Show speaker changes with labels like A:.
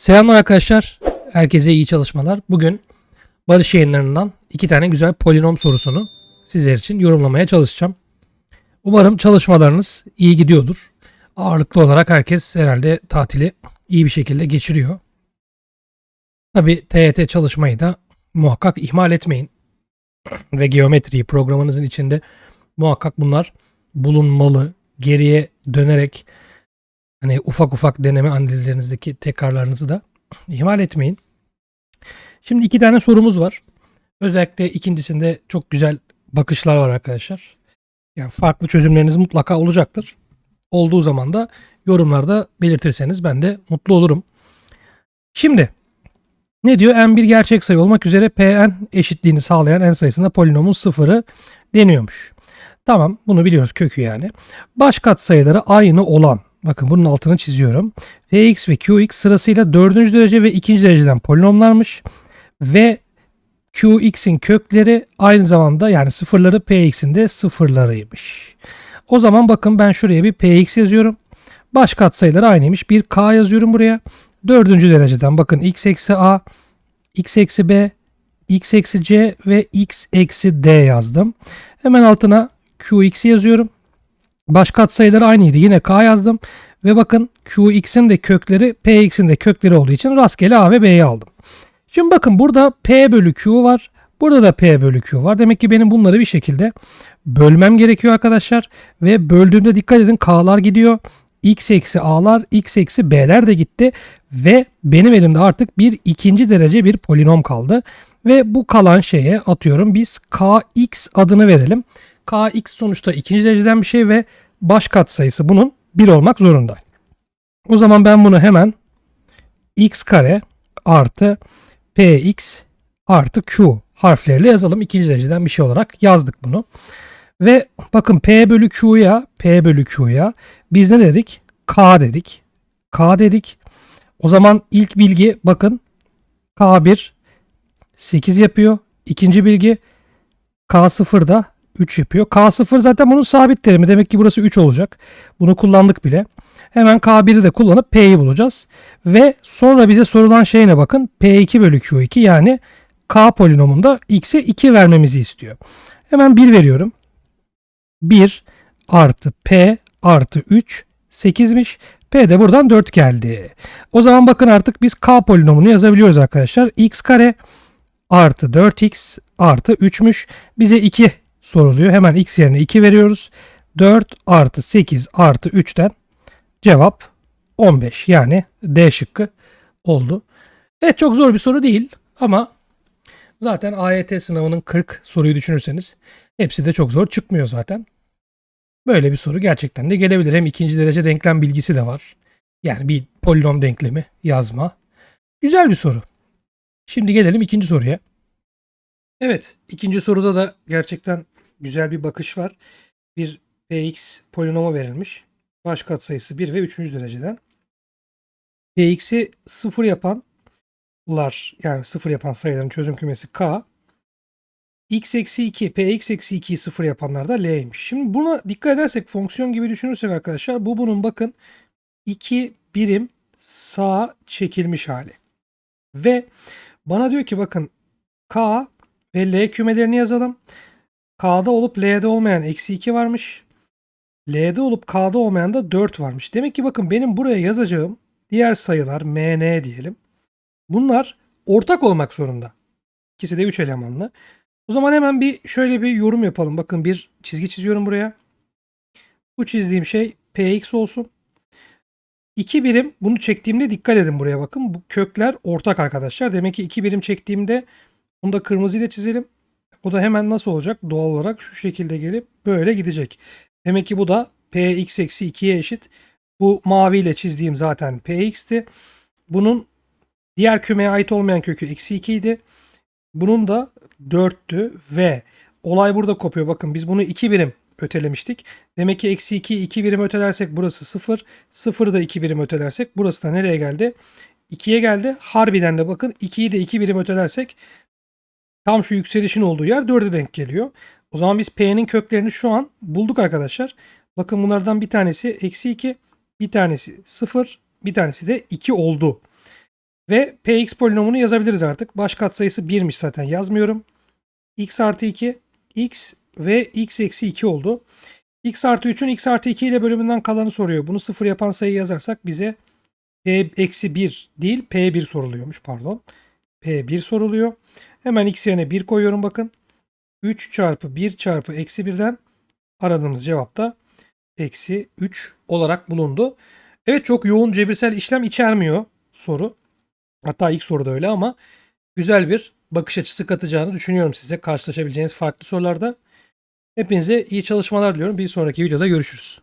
A: Selamlar arkadaşlar. Herkese iyi çalışmalar. Bugün Barış yayınlarından iki tane güzel polinom sorusunu sizler için yorumlamaya çalışacağım. Umarım çalışmalarınız iyi gidiyordur. Ağırlıklı olarak herkes herhalde tatili iyi bir şekilde geçiriyor. Tabi TYT çalışmayı da muhakkak ihmal etmeyin. Ve geometriyi programınızın içinde muhakkak bunlar bulunmalı. Geriye dönerek hani ufak ufak deneme analizlerinizdeki tekrarlarınızı da ihmal etmeyin. Şimdi iki tane sorumuz var. Özellikle ikincisinde çok güzel bakışlar var arkadaşlar. Yani farklı çözümleriniz mutlaka olacaktır. Olduğu zaman da yorumlarda belirtirseniz ben de mutlu olurum. Şimdi ne diyor? n bir gerçek sayı olmak üzere pn eşitliğini sağlayan n sayısında polinomun sıfırı deniyormuş. Tamam bunu biliyoruz kökü yani. Baş katsayıları aynı olan bakın bunun altını çiziyorum. Fx ve Qx sırasıyla 4. derece ve 2. dereceden polinomlarmış. Ve Qx'in kökleri aynı zamanda yani sıfırları Px'in de sıfırlarıymış. O zaman bakın ben şuraya bir Px yazıyorum. Baş katsayıları aynıymış. Bir K yazıyorum buraya. Dördüncü dereceden bakın x eksi a, x eksi b, x eksi c ve x eksi d yazdım. Hemen altına qx'i yazıyorum. Baş katsayıları aynıydı. Yine k yazdım. Ve bakın qx'in de kökleri px'in de kökleri olduğu için rastgele a ve b'yi aldım. Şimdi bakın burada p bölü q var. Burada da p bölü q var. Demek ki benim bunları bir şekilde bölmem gerekiyor arkadaşlar. Ve böldüğümde dikkat edin k'lar gidiyor x eksi a'lar, x eksi b'ler de gitti ve benim elimde artık bir ikinci derece bir polinom kaldı. Ve bu kalan şeye atıyorum biz kx adını verelim. Kx sonuçta ikinci dereceden bir şey ve baş katsayısı bunun 1 olmak zorunda. O zaman ben bunu hemen x kare artı px artı q harfleriyle yazalım. İkinci dereceden bir şey olarak yazdık bunu. Ve bakın P bölü Q'ya, P bölü Q'ya biz ne dedik? K dedik. K dedik. O zaman ilk bilgi bakın K1 8 yapıyor. İkinci bilgi K0 da 3 yapıyor. K0 zaten bunun sabit terimi. Demek ki burası 3 olacak. Bunu kullandık bile. Hemen K1'i de kullanıp P'yi bulacağız. Ve sonra bize sorulan şey ne bakın? P2 bölü Q2 yani K polinomunda X'e 2 vermemizi istiyor. Hemen 1 veriyorum. 1 artı P artı 3 8'miş. P de buradan 4 geldi. O zaman bakın artık biz K polinomunu yazabiliyoruz arkadaşlar. X kare artı 4x artı 3'müş. Bize 2 soruluyor. Hemen x yerine 2 veriyoruz. 4 artı 8 artı 3'ten cevap 15. Yani D şıkkı oldu. Evet çok zor bir soru değil ama zaten AYT sınavının 40 soruyu düşünürseniz hepsi de çok zor çıkmıyor zaten. Böyle bir soru gerçekten de gelebilir. Hem ikinci derece denklem bilgisi de var. Yani bir polinom denklemi yazma. Güzel bir soru. Şimdi gelelim ikinci soruya. Evet, ikinci soruda da gerçekten güzel bir bakış var. Bir px polinomu verilmiş. Baş katsayısı 1 ve 3. dereceden. px'i 0 yapanlar yani 0 yapan sayıların çözüm kümesi k x eksi 2, px eksi 2'yi 0 yapanlar da l'ymiş. Şimdi buna dikkat edersek fonksiyon gibi düşünürsek arkadaşlar bu bunun bakın 2 birim sağa çekilmiş hali. Ve bana diyor ki bakın k ve l kümelerini yazalım. K'da olup l'de olmayan eksi 2 varmış. L'de olup k'da olmayan da 4 varmış. Demek ki bakın benim buraya yazacağım diğer sayılar mn diyelim. Bunlar ortak olmak zorunda. İkisi de 3 elemanlı. O zaman hemen bir şöyle bir yorum yapalım. Bakın bir çizgi çiziyorum buraya. Bu çizdiğim şey px olsun. 2 birim bunu çektiğimde dikkat edin buraya bakın. Bu kökler ortak arkadaşlar. Demek ki 2 birim çektiğimde bunu da kırmızıyla çizelim. O da hemen nasıl olacak? Doğal olarak şu şekilde gelip böyle gidecek. Demek ki bu da px eksi 2'ye eşit. Bu maviyle çizdiğim zaten px'ti. Bunun diğer kümeye ait olmayan kökü eksi 2 idi. Bunun da 4'tü ve olay burada kopuyor. Bakın biz bunu 2 birim ötelemiştik. Demek ki eksi 2'yi 2 birim ötelersek burası 0. 0'ı da 2 birim ötelersek burası da nereye geldi? 2'ye geldi. Harbiden de bakın 2'yi de 2 birim ötelersek tam şu yükselişin olduğu yer 4'e denk geliyor. O zaman biz P'nin köklerini şu an bulduk arkadaşlar. Bakın bunlardan bir tanesi eksi 2, bir tanesi 0, bir tanesi de 2 oldu. Ve px polinomunu yazabiliriz artık. Baş katsayısı 1'miş zaten yazmıyorum. x artı 2, x ve x eksi 2 oldu. x artı 3'ün x artı 2 ile bölümünden kalanı soruyor. Bunu sıfır yapan sayı yazarsak bize p eksi 1 değil p1 soruluyormuş pardon. p1 soruluyor. Hemen x yerine 1 koyuyorum bakın. 3 çarpı 1 çarpı eksi 1'den aradığımız cevap da eksi 3 olarak bulundu. Evet çok yoğun cebirsel işlem içermiyor soru. Hatta ilk soruda öyle ama güzel bir bakış açısı katacağını düşünüyorum size karşılaşabileceğiniz farklı sorularda. Hepinize iyi çalışmalar diliyorum. Bir sonraki videoda görüşürüz.